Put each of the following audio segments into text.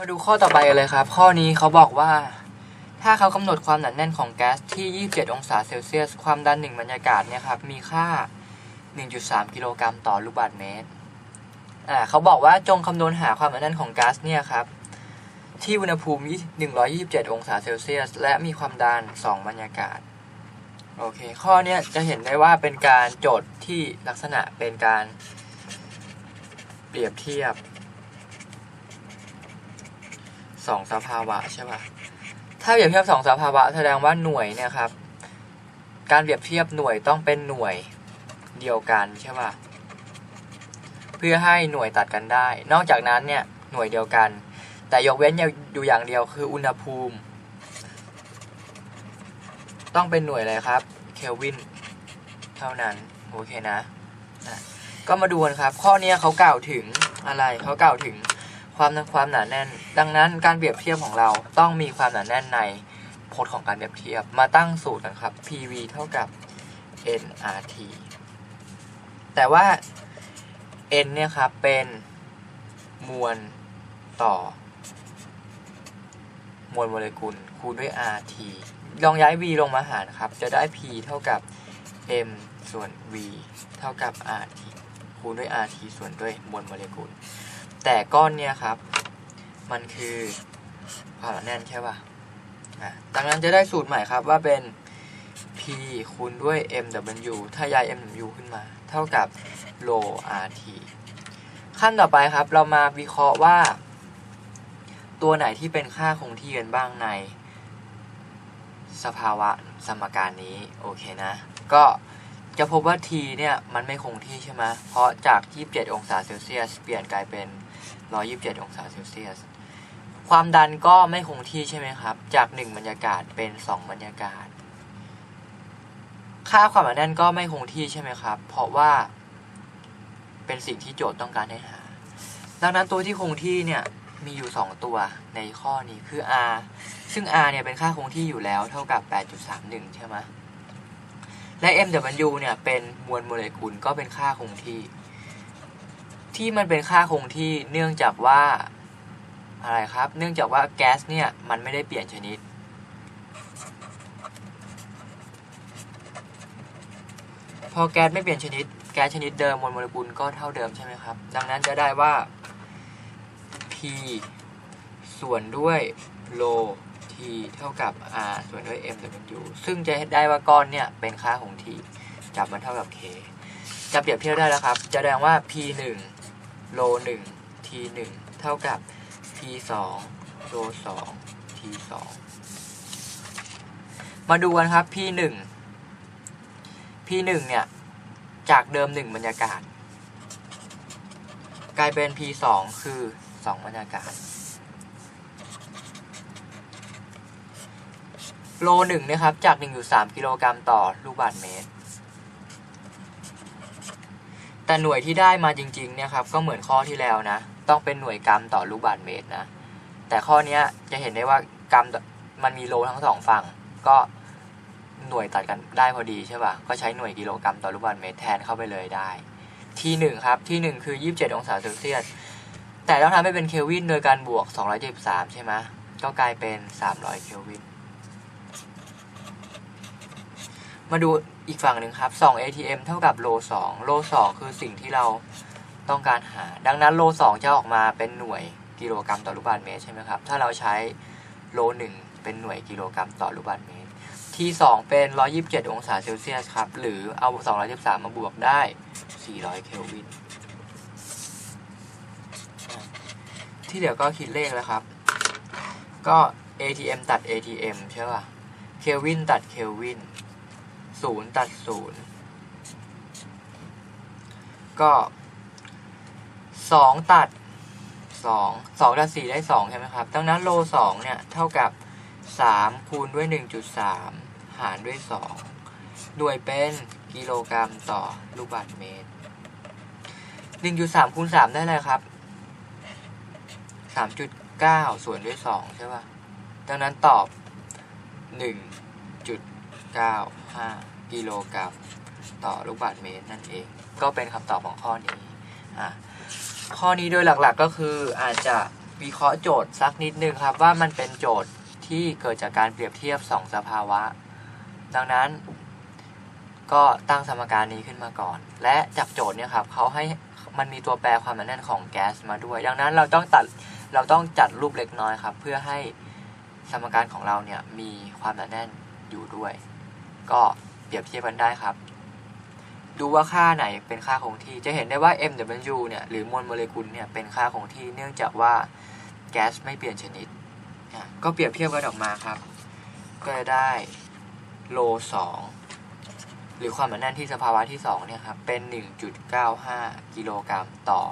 มาดูข้อต่อไปกันเลยครับ ข้อนี้เขาบอกว่า ถ้าเขากำหนดความหนาแน่นของแก๊สที่ 27 องศาเซลเซียส ความดันหนึ่งบรรยากาศเนี่ยครับมีค่า 1.3 กิโลกรัมต่อลูกบาศก์เมตรอ่าเขาบอกว่าจงคำนวณหาความหนาแน่นของก๊าซเนี่ยครับที่อุณหภูมิ 127 องศาเซลเซียส และมีความดัน 2 บรรยากาศ โอเค ข้อนี้จะเห็นได้ว่าเป็นการโจทย์ที่ลักษณะเป็นการเปรียบเทียบ สองสภาวะใช่ป่ะถ้าเปรียบเทียบสองสภาวะแสดงว่าหน่วยเนี่ยครับ การเปรียบเทียบหน่วยต้องเป็นหน่วยเดียวกันใช่ป่ะเพื่อให้หน่วยตัดกันได้ นอกจากนั้นเนี่ยหน่วยเดียวกัน แต่ยกเว้นอยู่อย่างเดียวคืออุณหภูมิ ต้องเป็นหน่วยอะไรครับเคลวินเท่านั้นโอเคนะ ก็มาดูกันครับ ข้อเนี้ยเขากล่าวถึงอะไรเขากล่าวถึง ความความหนาแน่น ดังนั้นการเปรียบเทียบของเราต้องมีความหนาแน่นในพจน์ของการเปรียบเทียบมาตั้งสูตรกันครับ PV เท่ากับ nRT แต่ว่า n เนี่ยครับเป็นมวลต่อ มวลโมเลกุลคูณด้วย rt ลองย้าย v ลงมาหารครับ จะได้ p เท่ากับ m ส่วน v เท่ากับ rt คูณด้วย rt ส่วนด้วยมวลโมเลกุล แต่ก้อนเนี่ยครับ มันคือความหนาแน่นใช่ป่ะอะดังนั้นจะได้สูตรใหม่ครับว่าเป็น p คูณด้วย mw ถ้าย้าย mw ขึ้นมา เท่ากับ ρ rt ขั้นต่อไปครับ เรามาวิเคราะห์ว่า ตัวไหนที่เป็นค่าคงที่กันบ้างใน สภาวะสมการนี้ โอเคนะ ก็จะพบว่า t เนี่ย มันไม่คงที่ใช่ไหมเพราะจาก 27 องศาเซลเซียส เปลี่ยนกลายเป็น 127 องศาเซลเซียส ความดันก็ไม่คงที่ใช่ไหมครับ จาก 1 บรรยากาศเป็น 2 บรรยากาศ ค่าความหนาแน่นก็ไม่คงที่ใช่ไหมครับ เพราะว่าเป็นสิ่งที่โจทย์ต้องการให้หา ดังนั้นตัวที่คงที่เนี่ยมีอยู่ 2 ตัวในข้อนี้คือ r ซึ่ง r เนี่ยเป็นค่าคงที่อยู่แล้วเท่ากับ 8.31 ใช่ไหมและ mw เนี่ยเป็นมวลโมเลกุลก็เป็นค่าคงที่ ที่มันเป็นค่าคงที่เนื่องจากว่าอะไรครับ เนื่องจากว่าแก๊สเนี่ยมันไม่ได้เปลี่ยนชนิด พอแก๊สไม่เปลี่ยนชนิด แก๊สชนิดเดิมมวลโมเลกุลก็เท่าเดิมใช่ไหมครับ ดังนั้นจะได้ว่า p ส่วนด้วยโล t เท่ากับ r ส่วนด้วย mw ซึ่งจะได้ว่าก้อนเนี่ยเป็นค่าของ t จับมันเท่ากับ k จะเปรียบเทียบได้แล้วครับ จะแสดงว่า p 1 โล1 t 1เท่ากับ p 2โล2 t 2มาดูกันครับ p 1 p 1เนี่ย จากเดิม 1 บรรยากาศ กลายเป็น p 2คือ 2 บรรยากาศโลหนึ่งนะครับ จาก 1.3 กิโลกรัมต่อลูกบาศก์เมตร แต่หน่วยที่ได้มาจริงๆเนี่ยครับก็เหมือนข้อที่แล้วนะ ต้องเป็นหน่วยกรัมต่อลูกบาศก์เมตรนะ แต่ข้อนี้จะเห็นได้ว่ากรัมมันมีโลทั้งสองฝั่ง ก็หน่วยตัดกันได้พอดีใช่ป่ะ ก็ใช้หน่วยกิโลกรัมต่อลูกบาศก์เมตรแทนเข้าไปเลยได้ ที่หนึ่งครับที่หนึ่งคือ 27 องศาเซลเซียส แต่ต้องทำให้เป็นเคลวินโดยการบวก 273 ใช่ไหมก็กลายเป็น 300 เคลวิน มาดู อีกฝั่งหนึ่งครับ 2 ATM เท่ากับโล2โล2คือสิ่งที่เราต้องการหา ดังนั้นโล2จะออกมาเป็นหน่วยกิโลกรัมต่อลูกบาศก์เมตรใช่ไหมครับ ถ้าเราใช้โล1เป็นหน่วยกิโลกรัมต่อลูกบาศก์เมตร ที่ 2 เป็น 127 องศาเซลเซียสครับ หรือเอา273มาบวกได้ 400 เคลวิน ที่เหลือก็คิดเลขแล้วครับ ก็ ATM ตัด ATM ใช่ป่ะ เคลวินตัดเคลวิน ศูนย์ตัดศูนย์ก็สองตัดสองสองตัดสี่ได้สองใช่ไหมครับดังนั้นโลสองเนี่ยเท่ากับสามคูณด้วยหนึ่งจุดสามหารด้วยสองหน่วยเป็นกิโลกรัมต่อลูกบาศก์เมตรหนึ่งจุดสามคูณสามได้เลยครับสามจุดเก้าส่วนด้วยสองใช่ป่ะดังนั้นตอบหนึ่ง จุดเก้าห้ากิโลกรัมต่อลูกบาศก์เมตรนั่นเอง ก็เป็นคำตอบของข้อนี้อะข้อนี้โดยหลักๆก็คืออาจจะวิเคราะห์โจทย์สักนิดนึงครับว่ามันเป็นโจทย์ที่เกิดจากการเปรียบเทียบสองสภาวะ ดังนั้น ก็ตั้งสมการนี้ขึ้นมาก่อน และจากโจทย์เนี่ยครับเขาให้มันมีตัวแปรความหนาแน่นของแก๊สมาด้วย ดังนั้นเราต้องตัดเราต้องจัดรูปเล็กน้อยครับ เพื่อให้สมการของเราเนี่ยมีความหนาแน่นอยู่ด้วย ก็เปรียบเทียบกันได้ครับ ดูว่าค่าไหนเป็นค่าคงที่ จะเห็นได้ว่า mw เนี่ยหรือมวลโมเลกุลเนี่ยเป็นค่าคงที่เนื่องจากว่าแก๊สไม่เปลี่ยนชนิด ก็เปรียบเทียบกันออกมาครับ ก็จะได้โลสองหรือความหนาแน่นที่สภาวะที่2เนี่ยครับเป็น 1.95 กิโลกรัมต่อ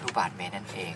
ลูกบาศก์เมตรนั่นเอง